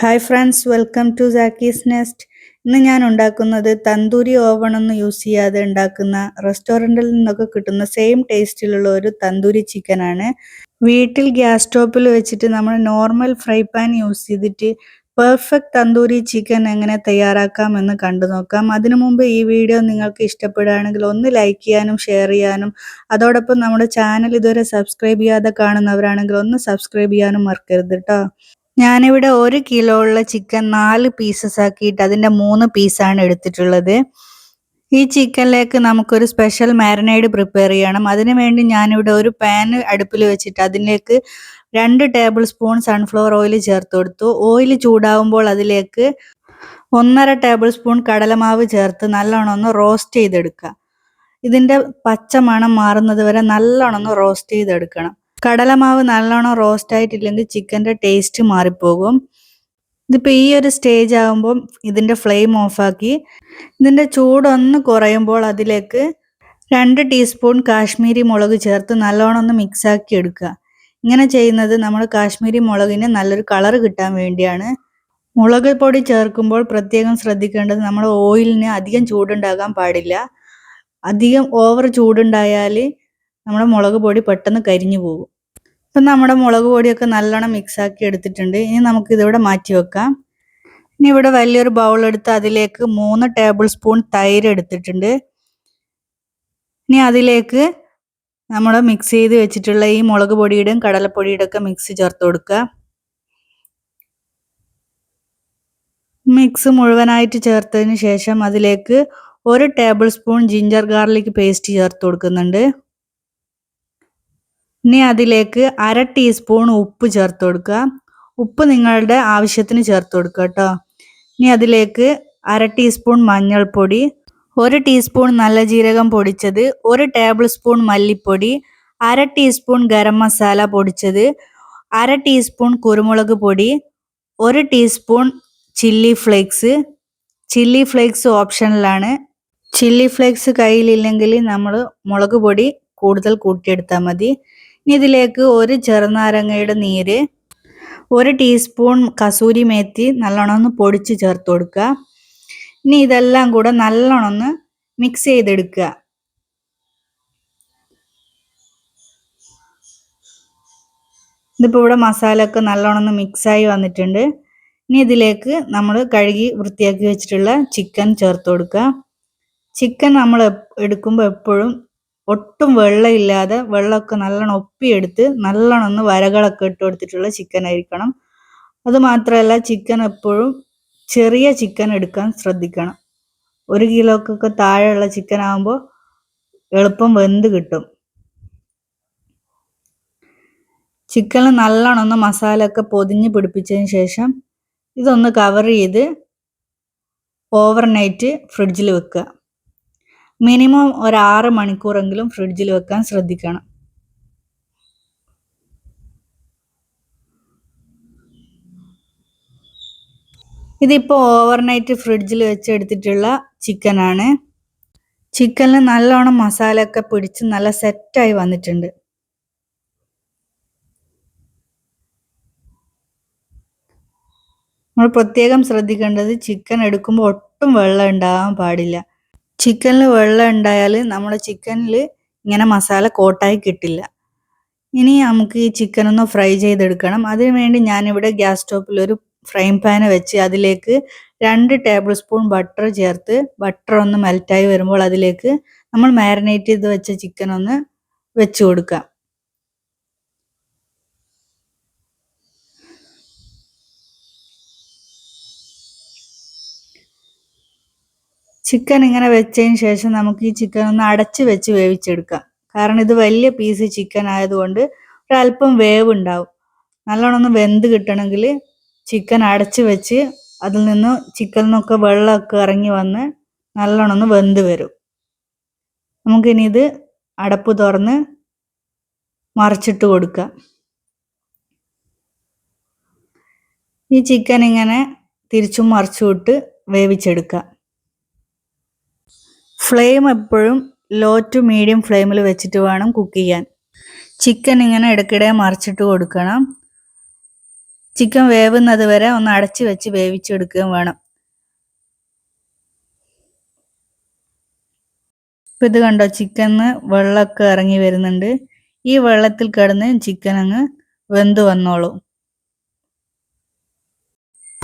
Hi friends welcome to Zakki's Nest ഇന്ന് ഞാൻ ഉണ്ടാക്കുന്നത് തന്തൂരി ഓവൺ ഒന്നും യൂസ് ചെയ്യാതെ ഉണ്ടാക്കുന്ന റെസ്റ്റോറന്റിൽ നിന്നൊക്കെ കിട്ടുന്ന സെയിം ടേസ്റ്റിലുള്ള ഒരു തന്തൂരി ചിക്കനാണ് വീട്ടിൽ ഗ്യാസ് സ്റ്റോപ്പിൽ വെച്ചിട്ട് നമ്മൾ നോർമൽ ഫ്രൈ പാൻ യൂസ് ചെയ്തിട്ട് പെർഫെക്റ്റ് തന്തൂരി ചിക്കൻ എങ്ങനെ തയ്യാറാക്കാം എന്ന് കണ്ടു നോക്കാം. അതിനു മുമ്പ് ഈ വീഡിയോ നിങ്ങൾക്ക് ഇഷ്ടപ്പെടുകയാണെങ്കിൽ ഒന്ന് ലൈക്ക് ചെയ്യാനും ഷെയർ ചെയ്യാനും അതോടൊപ്പം നമ്മുടെ ചാനൽ ഇതുവരെ സബ്സ്ക്രൈബ് ചെയ്യാതെ കാണുന്നവരാണെങ്കിൽ ഒന്ന് സബ്സ്ക്രൈബ് ചെയ്യാനും മറക്കരുത് കേട്ടോ ഞാനിവിടെ ഒരു കിലോ ഉള്ള ചിക്കൻ നാല് പീസസ് ആക്കിയിട്ട് അതിന്റെ മൂന്ന് പീസാണ് എടുത്തിട്ടുള്ളത്. ഈ ചിക്കനിലേക്ക് നമുക്കൊരു സ്പെഷ്യൽ മാരിനേഡ് പ്രിപ്പയർ ചെയ്യണം. അതിനു വേണ്ടി ഞാനിവിടെ ഒരു പാൻ അടുപ്പിൽ വെച്ചിട്ട് അതിലേക്ക് രണ്ട് ടേബിൾ സ്പൂൺ സൺഫ്ലവർ ഓയിൽ ചേർത്ത് കൊടുത്തു. ഓയിൽ ചൂടാവുമ്പോൾ അതിലേക്ക് ഒന്നര ടേബിൾ സ്പൂൺ കടലമാവ് ചേർത്ത് നല്ലോണം ഒന്ന് റോസ്റ്റ് ചെയ്തെടുക്കുക. ഇതിന്റെ പച്ച മണം മാറുന്നത് വരെ നല്ലോണം ഒന്ന് റോസ്റ്റ് ചെയ്തെടുക്കണം. കടലമാവ് നല്ലോണം റോസ്റ്റ് ആയിട്ടില്ലെങ്കിൽ ചിക്കന്റെ ടേസ്റ്റ് മാറിപ്പോകും. ഇതിപ്പോൾ ഈ ഒരു സ്റ്റേജ് ആകുമ്പം ഇതിന്റെ ഫ്ലെയിം ഓഫാക്കി ഇതിന്റെ ചൂടൊന്ന് കുറയുമ്പോൾ അതിലേക്ക് രണ്ട് ടീസ്പൂൺ കാശ്മീരി മുളക് ചേർത്ത് നല്ലോണം ഒന്ന് മിക്സാക്കി എടുക്കുക. ഇങ്ങനെ ചെയ്യുന്നത് നമ്മൾ കാശ്മീരി മുളകിന് നല്ലൊരു കളർ കിട്ടാൻ വേണ്ടിയാണ്. മുളക് പൊടി ചേർക്കുമ്പോൾ പ്രത്യേകം ശ്രദ്ധിക്കേണ്ടത് നമ്മൾ ഓയിലിന് അധികം ചൂടുണ്ടാകാൻ പാടില്ല. അധികം ഓവർ ചൂടുണ്ടായാൽ നമ്മുടെ മുളക് പൊടി പെട്ടെന്ന് കരിഞ്ഞു പോകും. ഇപ്പം നമ്മുടെ മുളക് പൊടിയൊക്കെ നല്ലോണം മിക്സാക്കി എടുത്തിട്ടുണ്ട്. ഇനി നമുക്ക് ഇതിവിടെ മാറ്റി വെക്കാം. ഇനി ഇവിടെ വലിയൊരു ബൗൾ എടുത്ത് അതിലേക്ക് മൂന്ന് ടേബിൾ സ്പൂൺ തൈര് എടുത്തിട്ടുണ്ട്. ഇനി അതിലേക്ക് നമ്മൾ മിക്സ് ചെയ്ത് വെച്ചിട്ടുള്ള ഈ മുളക് പൊടിയുടെയും കടലപ്പൊടിയുടെ ഒക്കെ മിക്സ് ചേർത്ത് കൊടുക്കുക. മിക്സ് മുഴുവനായിട്ട് ചേർത്തതിന് ശേഷം അതിലേക്ക് ഒരു tablespoon ginger garlic paste ചേർത്ത് കൊടുക്കുന്നുണ്ട്. ഇനി അതിലേക്ക് അര ടീസ്പൂൺ ഉപ്പ് ചേർത്ത് കൊടുക്കുക. ഉപ്പ് നിങ്ങളുടെ ആവശ്യത്തിന് ചേർത്ത് കൊടുക്കുക കേട്ടോ. ഇനി അതിലേക്ക് അര ടീസ്പൂൺ മഞ്ഞൾപ്പൊടി ഒരു ടീസ്പൂൺ നല്ല ജീരകം പൊടിച്ചത് ഒരു ടേബിൾ സ്പൂൺ മല്ലിപ്പൊടി അര ടീസ്പൂൺ ഗരം മസാല പൊടിച്ചത് അര ടീസ്പൂൺ കുരുമുളക് പൊടി ഒരു teaspoon chilli flakes chilli flakes ഓപ്ഷനിലാണ് ചില്ലി ഫ്ലേക്സ് കയ്യിലില്ലെങ്കിൽ നമ്മൾ മുളക് പൊടി കൂടുതൽ കൂട്ടിയെടുത്താൽ മതി. ഇതിലേക്ക് ഒരു ചെറുനാരങ്ങയുടെ നീര് ഒരു ടീസ്പൂൺ കസൂരി മേത്തി നല്ലോണം ഒന്ന് പൊടിച്ച് ചേർത്ത് കൊടുക്കുക. ഇനി ഇതെല്ലാം കൂടെ നല്ലോണം ഒന്ന് മിക്സ് ചെയ്തെടുക്കുക. ഇതിപ്പോൾ ഇവിടെ മസാല ഒക്കെ നല്ലോണം ഒന്ന് മിക്സായി വന്നിട്ടുണ്ട്. ഇനി ഇതിലേക്ക് നമ്മൾ കഴുകി വൃത്തിയാക്കി വെച്ചിട്ടുള്ള ചിക്കൻ ചേർത്ത് കൊടുക്കുക. ചിക്കൻ നമ്മൾ എടുക്കുമ്പോൾ എപ്പോഴും ഒട്ടും വെള്ളമില്ലാതെ വെള്ളമൊക്കെ നല്ലോണം ഒപ്പിയെടുത്ത് നല്ലോണം ഒന്ന് വരകളൊക്കെ ഇട്ട് കൊടുത്തിട്ടുള്ള ചിക്കൻ ആയിരിക്കണം. അത് മാത്രമല്ല ചിക്കൻ എപ്പോഴും ചെറിയ ചിക്കൻ എടുക്കാൻ ശ്രദ്ധിക്കണം. ഒരു കിലോക്കൊക്കെ താഴെയുള്ള ചിക്കൻ ആകുമ്പോൾ എളുപ്പം വെന്ത് കിട്ടും. ചിക്കനിൽ നല്ലോണം ഒന്ന് മസാല ഒക്കെ പൊതിഞ്ഞ് പിടിപ്പിച്ചതിന് ശേഷം ഇതൊന്ന് കവർ ചെയ്ത് ഓവർനൈറ്റ് ഫ്രിഡ്ജിൽ വെക്കുക. മിനിമം ഒരു ആറ് മണിക്കൂറെങ്കിലും ഫ്രിഡ്ജിൽ വെക്കാൻ ശ്രദ്ധിക്കണം. ഇതിപ്പോൾ ഓവർനൈറ്റ് ഫ്രിഡ്ജിൽ വെച്ചെടുത്തിട്ടുള്ള ചിക്കനാണ്. ചിക്കനിൽ നല്ലോണം മസാല ഒക്കെ പിടിച്ച് നല്ല സെറ്റായി വന്നിട്ടുണ്ട്. നമ്മൾ പ്രത്യേകം ശ്രദ്ധിക്കേണ്ടത് ചിക്കൻ എടുക്കുമ്പോൾ ഒട്ടും വെള്ളം ഉണ്ടാകാൻ പാടില്ല. ചിക്കനിൽ വെള്ളം ഉണ്ടായാൽ നമ്മുടെ ചിക്കനിൽ ഇങ്ങനെ മസാല കോട്ടായി കിട്ടില്ല. ഇനി നമുക്ക് ഈ ചിക്കൻ ഒന്ന് ഫ്രൈ ചെയ്തെടുക്കണം. അതിനുവേണ്ടി ഞാനിവിടെ ഗ്യാസ് സ്റ്റോപ്പിൽ ഒരു ഫ്രൈ പാൻ വെച്ച് അതിലേക്ക് രണ്ട് ടേബിൾ സ്പൂൺ ബട്ടർ ചേർത്ത് ബട്ടർ ഒന്ന് മെൽറ്റായി വരുമ്പോൾ അതിലേക്ക് നമ്മൾ മാരിനേറ്റ് ചെയ്ത് വെച്ച ചിക്കൻ ഒന്ന് വെച്ച് കൊടുക്കാം. ചിക്കൻ ഇങ്ങനെ വെച്ചതിന് ശേഷം നമുക്ക് ഈ ചിക്കൻ ഒന്ന് അടച്ച് വെച്ച് വേവിച്ചെടുക്കാം. കാരണം ഇത് വലിയ പീസ് ചിക്കൻ ആയതുകൊണ്ട് ഒരല്പം വേവ് ഉണ്ടാവും നല്ലോണം ഒന്ന് വെന്ത് കിട്ടണമെങ്കിൽ ചിക്കൻ അടച്ച് വെച്ച് അതിൽ നിന്ന് ചിക്കനിൽ നിന്നൊക്കെ വെള്ളമൊക്കെ ഇറങ്ങി വന്ന് നല്ലോണം ഒന്ന് വെന്ത് വരും. നമുക്കിനി ഇത് അടപ്പ് തുറന്ന് മറിച്ചിട്ട് കൊടുക്കാം. ഈ ചിക്കൻ ഇങ്ങനെ തിരിച്ചും മറിച്ചും ഇട്ട് വേവിച്ചെടുക്കാം. ഫ്ലെയിം എപ്പോഴും ലോ ടു മീഡിയം ഫ്ലെയിമിൽ വെച്ചിട്ട് വേണം കുക്ക് ചെയ്യാൻ. ചിക്കൻ ഇങ്ങനെ ഇടയ്ക്കിടെ മറിച്ചിട്ട് കൊടുക്കണം. ചിക്കൻ വേവുന്നത് വരെ ഒന്ന് അടച്ച് വെച്ച് വേവിച്ചെടുക്കുകയും വേണം. ഇപ്പം ഇത് കണ്ടോ? ചിക്കന്ന് വെള്ളമൊക്കെ ഇറങ്ങി വരുന്നുണ്ട്. ഈ വെള്ളത്തിൽ കിടന്ന് ചിക്കൻ അങ്ങ് വെന്ത് വന്നോളും.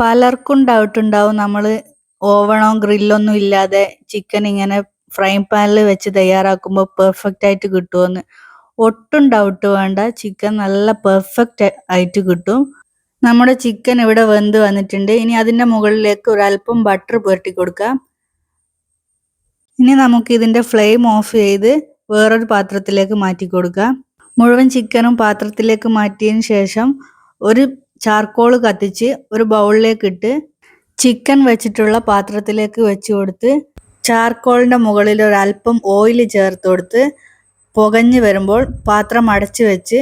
പലർക്കും ഡൗട്ട് ഉണ്ടാവും. നമ്മൾ ഓവണോ ഗ്രില്ലൊന്നും ഇല്ലാതെ ചിക്കൻ ഇങ്ങനെ ഫ്രൈ പാനിൽ വെച്ച് തയ്യാറാക്കുമ്പോൾ പെർഫെക്റ്റ് ആയിട്ട് കിട്ടുമെന്ന് ഒട്ടും ഡൗട്ട് വേണ്ട. ചിക്കൻ നല്ല പെർഫെക്റ്റ് ആയിട്ട് കിട്ടും. നമ്മുടെ ചിക്കൻ ഇവിടെ വെന്ത് വന്നിട്ടുണ്ട്. ഇനി അതിന്റെ മുകളിലേക്ക് ഒരല്പം ബട്ടർ പുരട്ടി കൊടുക്കാം. ഇനി നമുക്ക് ഇതിന്റെ ഫ്ലെയിം ഓഫ് ചെയ്ത് വേറൊരു പാത്രത്തിലേക്ക് മാറ്റി കൊടുക്കാം. മുഴുവൻ ചിക്കനും പാത്രത്തിലേക്ക് മാറ്റിയതിന് ശേഷം ഒരു ചാർക്കോൾ കത്തിച്ച് ഒരു ബൗളിലേക്ക് ഇട്ട് ചിക്കൻ വെച്ചിട്ടുള്ള പാത്രത്തിലേക്ക് വെച്ച് കൊടുത്ത് ചാർക്കോളിന്റെ മുകളിൽ ഒരല്പം ഓയിൽ ചേർത്ത് കൊടുത്ത് പുകഞ്ഞു വരുമ്പോൾ പാത്രം അടച്ചു വെച്ച്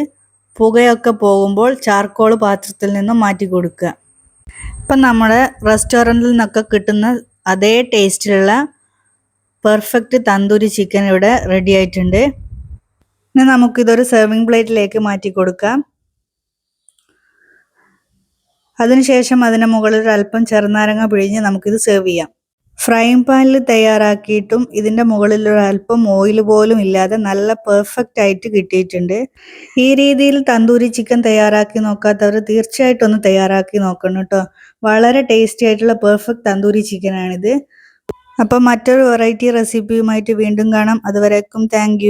പുകയൊക്കെ പോകുമ്പോൾ ചാർക്കോൾ പാത്രത്തിൽ നിന്നും മാറ്റി കൊടുക്കുക. ഇപ്പം നമ്മുടെ റെസ്റ്റോറന്റിൽ നിന്നൊക്കെ കിട്ടുന്ന അതേ ടേസ്റ്റിലുള്ള പെർഫെക്റ്റ് തന്തൂരി ചിക്കൻ ഇവിടെ റെഡി ആയിട്ടുണ്ട്. ഇനി നമുക്കിതൊരു സെർവിങ് പ്ലേറ്റിലേക്ക് മാറ്റി കൊടുക്കാം. അതിനുശേഷം അതിന് മുകളിൽ ഒരു അല്പം ചെറുനാരങ്ങ പിഴിഞ്ഞ് നമുക്കിത് സെർവ് ചെയ്യാം. ഫ്രൈങ് പാനിൽ തയ്യാറാക്കിയിട്ടും ഇതിന്റെ മുകളിൽ ഒരല്പം ഓയിൽ പോലും ഇല്ലാതെ നല്ല പെർഫെക്റ്റ് ആയിട്ട് കിട്ടിയിട്ടുണ്ട്. ഈ രീതിയിൽ തന്തൂരി ചിക്കൻ തയ്യാറാക്കി നോക്കാത്തവർ തീർച്ചയായിട്ടും ഒന്ന് തയ്യാറാക്കി നോക്കണം കേട്ടോ. വളരെ ടേസ്റ്റി ആയിട്ടുള്ള പെർഫെക്റ്റ് തന്തൂരി ചിക്കനാണിത്. അപ്പം മറ്റൊരു വെറൈറ്റി റെസിപ്പിയുമായിട്ട് വീണ്ടും കാണാം. അതുവരേക്കും താങ്ക്